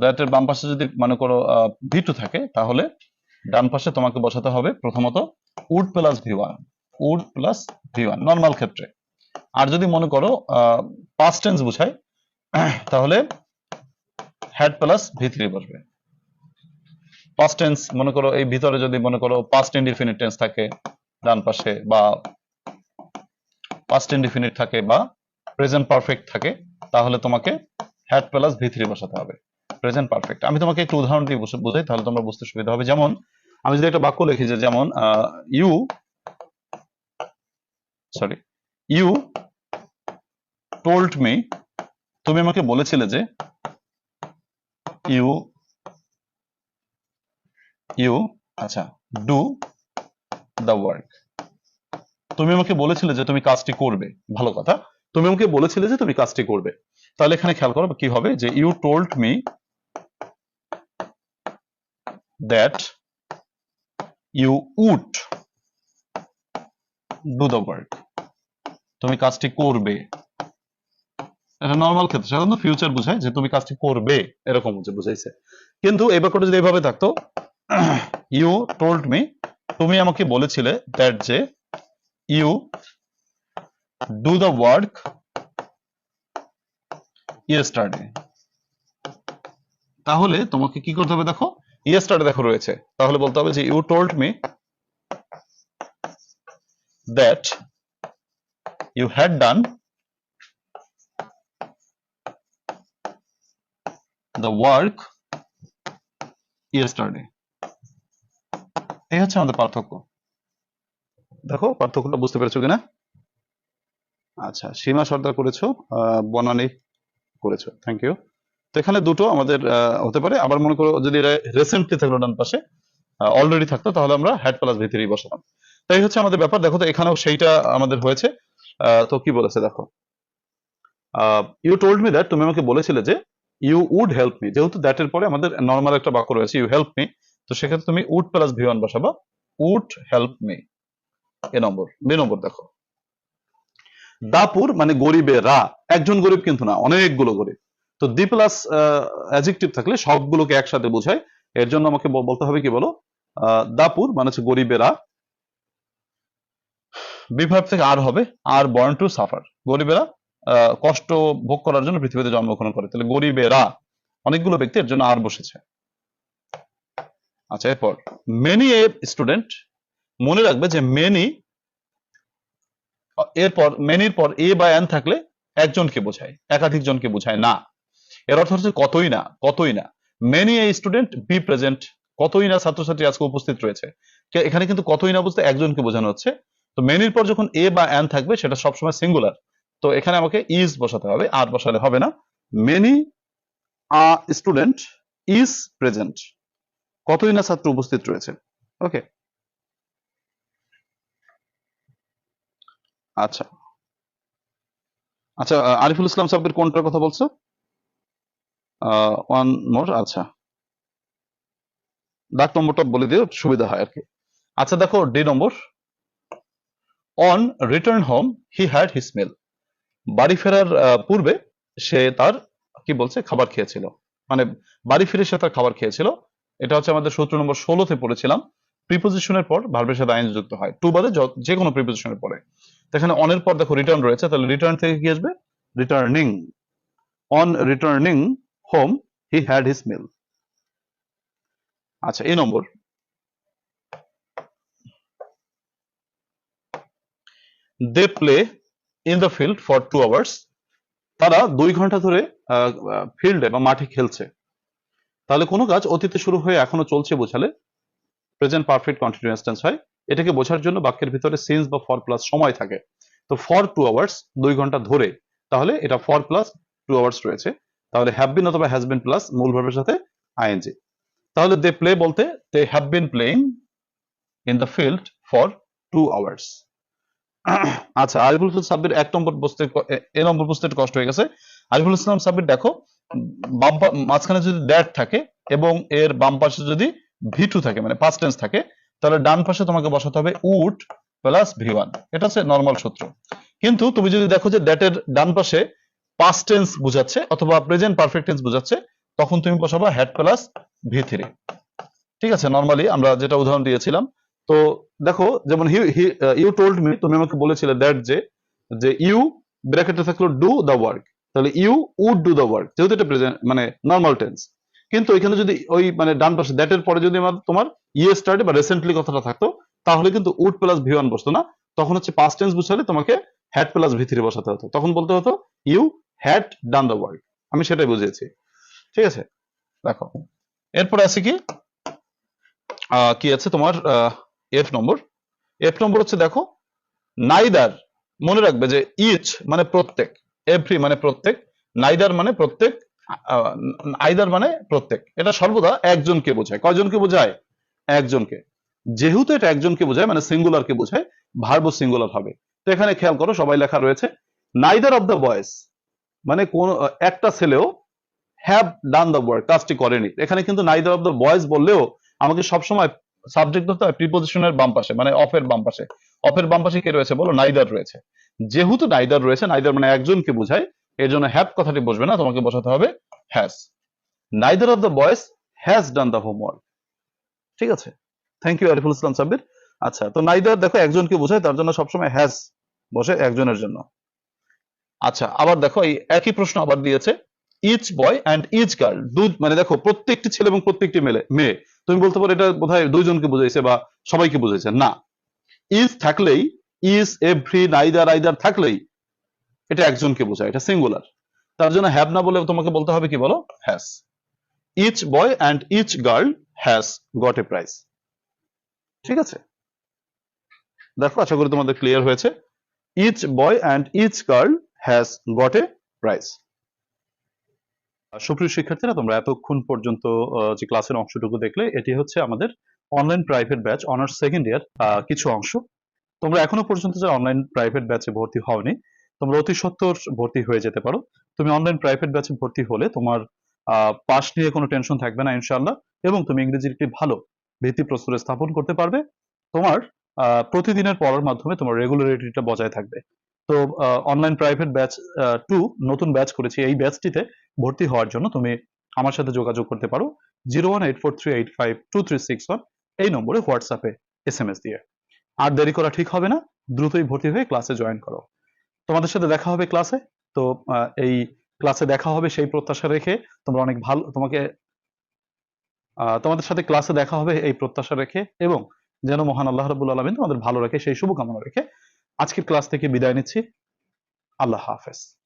দ্যাটের বাম পাশে যদি মনে করো ভি টু থাকে, তাহলে ডান পাশে তোমাকে বসাতে হবে প্রথমত would plus V one, would plus V one normal ক্ষেত্রে। আর যদি মনে করো পাস্ট টেন্স বুঝায় তাহলে হ্যাড প্লাস ভি থ্রি বসবে। পাস্ট টেন্স মনে করো এই ভিতরে যদি মনে করো পাস্ট ইনডিফিনিট টেন্স থাকে, ডান পাশে বা পাস্ট ইনডিফিনিট থাকে বা প্রেজেন্ট পারফেক্ট থাকে, তাহলে তোমাকে হ্যাড প্লাস ভি থ্রি বসাতে হবে। প্রেজেন্ট পারফেক্ট আমি তোমাকে একটু উদাহরণ দিয়ে বোঝাই, তাহলে তোমরা বুঝতে সুবিধা হবে। যেমন, আমি যদি একটা বাক্য লিখি যে যেমন you sorry you told me তুমি আমাকে বলেছিলে যে ইউ ইউ আচ্ছা ডু দ্য ওয়ার্ক তুমি আমাকে বলেছিলে যে তুমি কাজটি করবে। ভালো কথা। তুমি আমাকে বলেছিলে যে তুমি কাজটি করবে। তাহলে এখানে খেয়াল করো কি হবে? যে you told me that you would do the work তুমি কাজটি করবে। এটা নর্মাল ক্ষেত্রে সাধারণত ফিউচার বোঝায় যে তুমি কাজটি করবে, এরকম হচ্ছে, বুঝাইছে। কিন্তু এই বাক্যটা যদি এভাবে থাকতো ইউ টোল্ড মি তুমি আমাকে বলেছিলে দ্যাট যে you do the work yesterday তাহলে তোমাকে কি করতে হবে দেখো? ইয়েস্টারডে দেখো রয়েছে। তাহলে বলতে হবে যে you told me that you had done the work yesterday. এই হচ্ছে আমাদের পার্থক্য। দেখো, পার্থক্যটা বুঝতে পেরেছ কিনা? আচ্ছা সীমা সর্দার করেছ বনানী করেছ। থ্যাংক ইউ তো এখানে দুটো আমাদের হতে পারে। আবার মনে করো যদি রিসেন্টলি থাকল ডান পাশে অলরেডি থাকতো, তাহলে আমরা হ্যাড প্লাস ভিতরেই বসাতাম তাই হচ্ছে আমাদের ব্যাপার। দেখো তো এখানেও সেইটা আমাদের হয়েছে। তো কি বলেছে দেখো? ইউ টোল্ড মি দ্যাট তুমি আমাকে বলেছিলে যে ইউ উড হেল্প মি যেহেতু দ্যাট এর পরে আমাদের নর্মাল একটা বাক্য রয়েছে ইউ হেল্প মি তো সেক্ষেত্রে তুমি উড প্লাস ভি ওয়ান বসাবা would help me A number. B নম্বর দেখো। দাপুর মানে গরিবেরা। একজন গরিব কিন্তু না, অনেকগুলো গরিব। তো দি প্লাস অ্যাজেক্টিভ থাকলে সবগুলোকে একসাথে বোঝায়। এর জন্য আমাকে বলতে হবে কি বলো? দাপুর মানে হচ্ছে গরিবেরা। বিভাগ থেকে আর হবে, আর বর্ন টু সাফার গরিবেরা কষ্ট ভোগ করার জন্য পৃথিবীতে জন্মগ্রহণ করে। তাহলে গরিবেরা, অনেকগুলো ব্যক্তি এর জন্য আর বসেছে। আচ্ছা এরপর মেনি এ স্টুডেন্ট মনে রাখবে যে মেনি এরপর মেনির পর এ বা এন থাকলে একজনকে বোঝায় একাধিক জনকে বোঝায় না। এর অর্থ হচ্ছে কতই না কতই না। Many a student be present কতই না ছাত্রছাত্রী আজকে উপস্থিত রয়েছে। এখানে কিন্তু কতই না বুঝতে একজনকে বোঝানো হচ্ছে। তো মেনির পর যখন এ বা এন থাকবে, সেটা সবসময় সিঙ্গুলার তো এখানে আমাকে ইজ বসাতে হবে, আর বসালে হবে না। Many a student is present কতই না ছাত্র উপস্থিত রয়েছে। ওকে আচ্ছা। আচ্ছা আরিফুল ইসলাম সাহেবের কোনটার কথা বলছো? ওয়ান মোর আচ্ছা। নম্বরটা বলে দিও, সুবিধা হয় আর কি আচ্ছা দেখো D number. On return home he had his meal বাড়ি ফেরার পূর্বে সে তার, কি বলছে, খাবার খেয়েছিল। মানে বাড়ি ফিরে সে তার খাবার খেয়েছিল। এটা হচ্ছে আমাদের সূত্র নম্বর ষোলোতে পড়েছিলাম। প্রিপোজিশনের পর ভার্বের সাথে আইন যুক্ত হয়। টু বাদে য- কোনো প্রিপোজিশনের পরে। এখানে অনের পর দেখো রিটার্ন রয়েছে, তাহলে রিটার্ন থেকে কি আসবে? Returning on returning home he had his meal আচ্ছা এই নম্বর। They play in the field for two hours তারা দুই ঘণ্টা ধরে ফিল্ডে বা মাঠে খেলছে। তাহলে কোনো কাজ অতীতে শুরু হয়ে এখনও চলছে বোঝালে প্রেজেন্ট পারফেক্ট কন্টিনিউয়াস টেন্স হয়। এটাকে বোঝার জন্য বাক্যের ভিতরে সিন্স বা ফর প্লাস সময় থাকে। তো ফর টু আওয়ার্স দুই ঘণ্টা ধরে, তাহলে এটা ফর প্লাস টু আওয়ার্স রয়েছে। তাহলে হ্যাভ বিন অথবা হ্যাজ বিন প্লাস মূল ভার্বের সাথে আইএনজি তাহলে দে প্লে বলতে they have been playing in the field for two hours আচ্ছা আরিফুল ইসলাম সাব্বির এক নম্বর বুঝতে ক- এ- নম্বর একটু কষ্ট হয়ে গেছে। আরিফুল ইসলাম সাব্বির, দেখো, বাম মাঝখানে যদি দ্যাট থাকে এবং এর বাম পাশে যদি ভি টু থাকে মানে পাস্ট টেন্স থাকে, তাহলে ডান পাশে তোমাকে বসাতে হবে উড প্লাস ভি ওয়ান এটা হচ্ছে নর্মাল সূত্র। কিন্তু তুমি যদি দেখো যে দ্যাটের ডান পাশে পাস্ট টেন্স বোঝাচ্ছে অথবা প্রেজেন্ট পারফেক্ট টেন্স বোঝাচ্ছে, তখন তুমি বসাবা হ্যাড প্লাস ভি থ্রি ঠিক আছে নর্মালি আমরা যেটা উদাহরণ দিয়েছিলাম, তো দেখো, যেমন ইউ টোল্ড মি তুমি আমাকে বলেছিলে দ্যাট যে যে ইউ ব্র্যাকেটে থাকল ডু দ্য ওয়ার্ক তাহলে you would do the work যেহেতু এটা প্রেজেন্ট মানে নর্মাল টেন্স কিন্তু এখানে যদি ওই মানে ডান পাশে দ্যাট এর পরে যদি আমার, তোমার ইয়ে স্টার্টে বা রিসেন্টলি কথাটা থাকতো, তাহলে কিন্তু উড প্লাস ভি ওয়ান বসতো না। তখন হচ্ছে পাস্ট টেন্স বুঝালে তোমাকে হ্যাড প্লাস ভি থ্রি বসাতে হতো। তখন বলতে হতো you had done the work আমি সেটাই বুঝিয়েছি। ঠিক আছে? দেখো। এরপরে আছে কি? কি আছে তোমার? এফ নম্বর এফ নম্বর হচ্ছে দেখো নাইদার মনে রাখবে যে ইচ মানে প্রত্যেক এভরি মানে প্রত্যেক নাইদার মানে প্রত্যেক আইদার মানে প্রত্যেক। এটা সর্বদা একজনকে বোঝায়। কয়জনকে বোঝায়? একজনকে। যেহেতু এটা একজনকে বোঝায় মানে সিঙ্গুলারকে বোঝায় ভার্ব সিঙ্গুলার হবে। তো এখানে খেয়াল করো, সবাই লেখা রয়েছে নাইদার অফ দ্য বয়েস মানে কোন, একটা ছেলেও হ্যাভ ডান দ্য ওয়ার্ক কাজটি করেনি। এখানে কিন্তু নাইদার অফ দ্য বয়েজ বললেও আমাকে সবসময় সাবজেক্ট ধরতে হয় প্রিপোজিশনের বাম পাশে মানে অফের বাম পাশে। অফের বাম পাশে কে রয়েছে বলো? নাইদার রয়েছে। যেহেতু নাইদার রয়েছে নাইদার মানে একজনকে বোঝায় এর জন্য হ্যাভ কথাটি বসবে না, তোমাকে বসাতে হবে has neither of the boys has done the homework ঠিক আছে? থ্যাংক ইউ আরিফুল ইসলাম সাব্বির আচ্ছা তো নাইদার দেখো একজনকে বোঝায়, তার জন্য সবসময় হ্যাজ বসে একজনের জন্য। আচ্ছা আবার দেখো এই একই প্রশ্ন আবার দিয়েছে each boy and each girl দু মানে দেখো প্রত্যেকটি ছেলে এবং প্রত্যেকটি মেলে, মেয়ে। তুমি বলতে পারো এটা বোধহয় দুইজনকে বুঝাইছে বা সবাইকে বুঝাইছে, না। ইজ থাকলেই ইজ এভরি নাইদার আইদার থাকলেই, এটা একজনকে বোঝায়, এটা সিঙ্গুলার তার জন্য হ্যাভ না বলে তোমাকে বলতে হবে কি বলো? Has each boy and each girl has got a prize ঠিক আছে? দেখো, আশা করি তোমাদের ক্লিয়ার হয়েছে। Each boy and each girl has got a prize সুপ্রিয় শিক্ষার্থীরা, তোমরা এতক্ষণ পর্যন্ত যে ক্লাসের অংশটুকু দেখলে, এটি হচ্ছে আমাদের online private batch honours second year কিছু অংশ। তোমরা এখনও পর্যন্ত যে অনলাইন প্রাইভেট ব্যাচে ভর্তি হওনি, তোমরা অতি সত্বর ভর্তি হয়ে যেতে পারো। তুমি অনলাইন প্রাইভেট ব্যাচে ভর্তি হলে তোমার পাস নিয়ে কোনো টেনশন থাকবে না, ইনশাআল্লাহ, এবং তুমি ইংরেজির একটি ভালো ভিত্তি প্রস্তুর স্থাপন করতে পারবে। তোমার প্রতিদিনের পড়ার মাধ্যমে তোমার রেগুলারিটিটা বজায় থাকবে। তো অনলাইন প্রাইভেট ব্যাচ টু নতুন ব্যাচ করেছি। এই ব্যাচটিতে ভর্তি হওয়ার জন্য তুমি আমার সাথে যোগাযোগ করতে পারো। Zero one eight four three eight five two three six one এই নম্বরে হোয়াটসঅ্যাপে এস এম এস দিয়ে। আর দেরি করা ঠিক হবে না, দ্রুতই ভর্তি হয়ে ক্লাসে জয়েন করো। তোমাদের সাথে দেখা হবে ক্লাসে তো এই ক্লাসে দেখা হবে সেই প্রত্যাশা রেখে তোমরা অনেক ভালো, তোমাকে তোমাদের সাথে ক্লাসে দেখা হবে এই প্রত্যাশা রেখে এবং যেন মহান আল্লাহ রাবুল আলমিন তোমাদের ভালো রাখে, সেই শুভকামনা রেখে আজকের ক্লাস থেকে বিদায় নিচ্ছি। আল্লাহ হাফেজ।